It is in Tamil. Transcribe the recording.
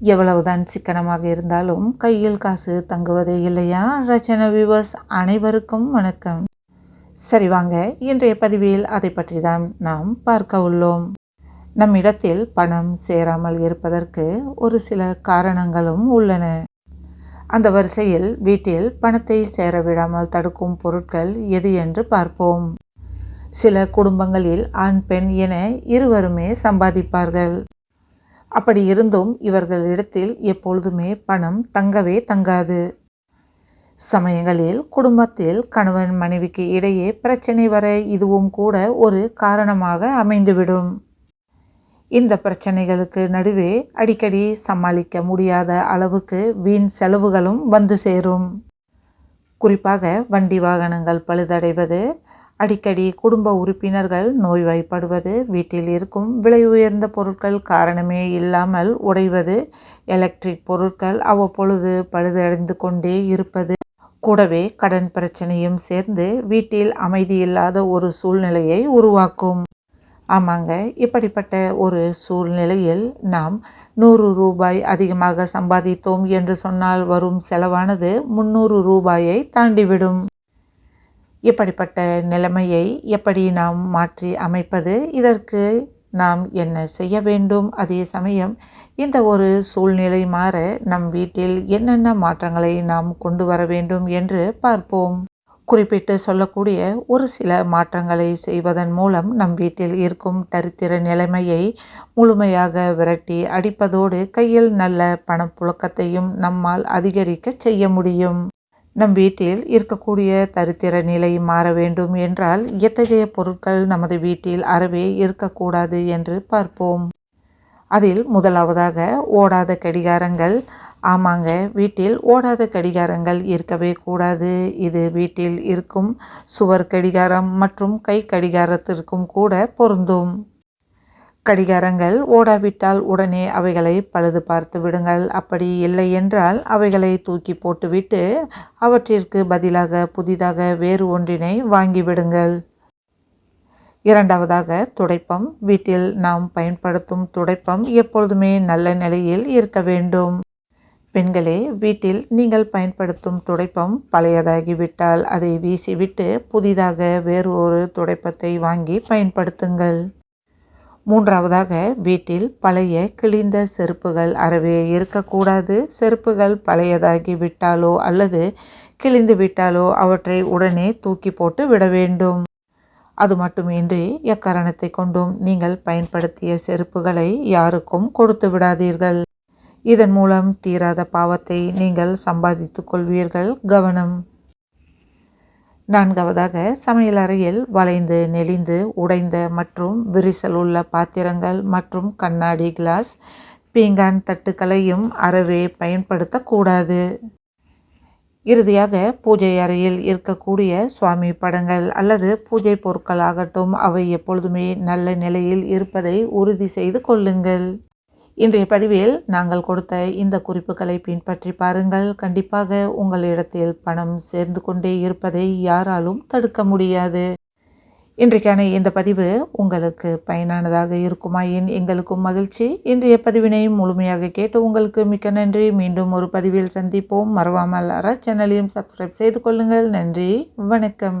எவ்வளவுதான் சிக்கனமாக இருந்தாலும் கையில் காசு தங்குவதே இல்லையா? ரச்சன வியூவர்ஸ் அனைவருக்கும் வணக்கம். சரி வாங்க. இன்றைய பதிவில் அதை பற்றி தான் நாம் பார்க்க உள்ளோம். நம்மிடத்தில் பணம் சேராமல் இருப்பதற்கு ஒரு சில காரணங்களும் உள்ளன. அந்த வரிசையில் வீட்டில் பணத்தை சேர விடாமல் தடுக்கும் பொருட்கள் எது என்று பார்ப்போம். சில குடும்பங்களில் ஆண் பெண் என இருவருமே சம்பாதிப்பார்கள். அப்படி இருந்தும் இவர்களிடத்தில் எப்பொழுதுமே பணம் தங்கவே தங்காது. சமயங்களில் குடும்பத்தில் கணவன் மனைவிக்கு இடையே பிரச்சனை வர இதுவும் கூட ஒரு காரணமாக அமைந்துவிடும். இந்த பிரச்சனைகளுக்கு நடுவே அடிக்கடி சமாளிக்க முடியாத அளவுக்கு வீண் செலவுகளும் வந்து சேரும். குறிப்பாக வண்டி வாகனங்கள் பழுதடைவது அடிக்கடி குடும்ப உறுப்பினர்கள் நோய்வாய்ப்படுவது வீட்டில் இருக்கும் விலை உயர்ந்த பொருட்கள் காரணமே இல்லாமல் உடைவது எலக்ட்ரிக் பொருட்கள் அவ்வப்பொழுது பழுதடைந்து கொண்டே இருப்பது. கூடவே கடன் பிரச்சனையும் சேர்ந்து வீட்டில் அமைதியில்லாத ஒரு சூழ்நிலையை உருவாக்கும். ஆமாங்க இப்படிப்பட்ட ஒரு சூழ்நிலையில் நாம் நூறு ரூபாய் அதிகமாக சம்பாதித்தோம் என்று சொன்னால் வரும் செலவானது முந்நூறு ரூபாயை தாண்டிவிடும். இப்படிப்பட்ட நிலைமையை எப்படி நாம் மாற்றி அமைப்பது? இதற்கு நாம் என்ன செய்ய வேண்டும்? அதே சமயம் இந்த ஒரு சூழ்நிலை மாற நம் வீட்டில் என்னென்ன மாற்றங்களை நாம் கொண்டு வர வேண்டும் என்று பார்ப்போம். குறிப்பிட்டு சொல்லக்கூடிய ஒரு சில மாற்றங்களை செய்வதன் மூலம் நம் வீட்டில் இருக்கும் தரித்திர நிலைமையை முழுமையாக விரட்டி அடிப்பதோடு கையில் நல்ல பணப்புழக்கத்தையும் நம்மால் அதிகரிக்க செய்ய முடியும். நம் வீட்டில் இருக்கக்கூடிய தரித்திர நிலை மாற வேண்டும் என்றால் எத்தகைய பொருட்கள் நமது வீட்டில் அறவே இருக்கக்கூடாது என்று பார்ப்போம். அதில் முதலாவதாக ஓடாத கடிகாரங்கள். ஆமாங்க வீட்டில் ஓடாத கடிகாரங்கள் இருக்கவே கூடாது. இது வீட்டில் இருக்கும் சுவர் கடிகாரம் மற்றும் கை கடிகாரத்திற்கும் கூட பொருந்தும். கடிகாரங்கள் ஓடாவிட்டால் உடனே அவைகளை பழுது பார்த்து விடுங்கள். அப்படி இல்லை என்றால் அவைகளை தூக்கி போட்டுவிட்டு அவற்றிற்கு பதிலாக புதிதாக வேறு ஒன்றினை வாங்கிவிடுங்கள் இரண்டாவதாக துடைப்பம். வீட்டில் நாம் பயன்படுத்தும் துடைப்பம் எப்பொழுதுமே நல்ல நிலையில் இருக்க வேண்டும். பெண்களே வீட்டில் நீங்கள் பயன்படுத்தும் துடைப்பம் பழையதாகிவிட்டால் அதை வீசிவிட்டு புதிதாக வேறு ஒரு துடைப்பத்தை வாங்கி பயன்படுத்துங்கள். மூன்றாவதாக வீட்டில் பழைய கிழிந்த செருப்புகள் அறவே இருக்கக்கூடாது. செருப்புகள் பழையதாகி விட்டாலோ அல்லது கிழிந்து விட்டாலோ அவற்றை உடனே தூக்கி போட்டு விட வேண்டும். அது மட்டுமின்றி எக்காரணத்தை கொண்டும் நீங்கள் பயன்படுத்திய செருப்புகளை யாருக்கும் கொடுத்து விடாதீர்கள். இதன் மூலம் தீராத பாவத்தை நீங்கள் சம்பாதித்துக் கொள்வீர்கள். கவனம். நான்காவதாக சமையலறையில் வளைந்து நெளிந்து உடைந்த மற்றும் விரிசல் உள்ள பாத்திரங்கள் மற்றும் கண்ணாடி கிளாஸ் பீங்கான் தட்டுக்களையும் அறவே பயன்படுத்தக்கூடாது. இறுதியாக பூஜை அறையில் இருக்கக்கூடிய சுவாமி படங்கள் அல்லது பூஜை பொருட்கள் ஆகட்டும் அவை எப்பொழுதுமே நல்ல நிலையில் இருப்பதை உறுதி செய்து கொள்ளுங்கள். இன்றைய பதிவில் நாங்கள் கொடுத்த இந்த குறிப்புகளை பின்பற்றி பாருங்கள். கண்டிப்பாக உங்களிடத்தில் பணம் சேர்ந்து கொண்டே இருப்பதை யாராலும் தடுக்க முடியாது. இன்றைக்கான இந்த பதிவு உங்களுக்கு பயனானதாக இருக்குமாயின் எங்களுக்கும் மகிழ்ச்சி. இன்றைய பதிவினை முழுமையாக கேட்டு உங்களுக்கு மிக்க நன்றி. மீண்டும் ஒரு பதிவில் சந்திப்போம். மறவாமல் அற சேனலையும் சப்ஸ்கிரைப் செய்து கொள்ளுங்கள். நன்றி. வணக்கம்.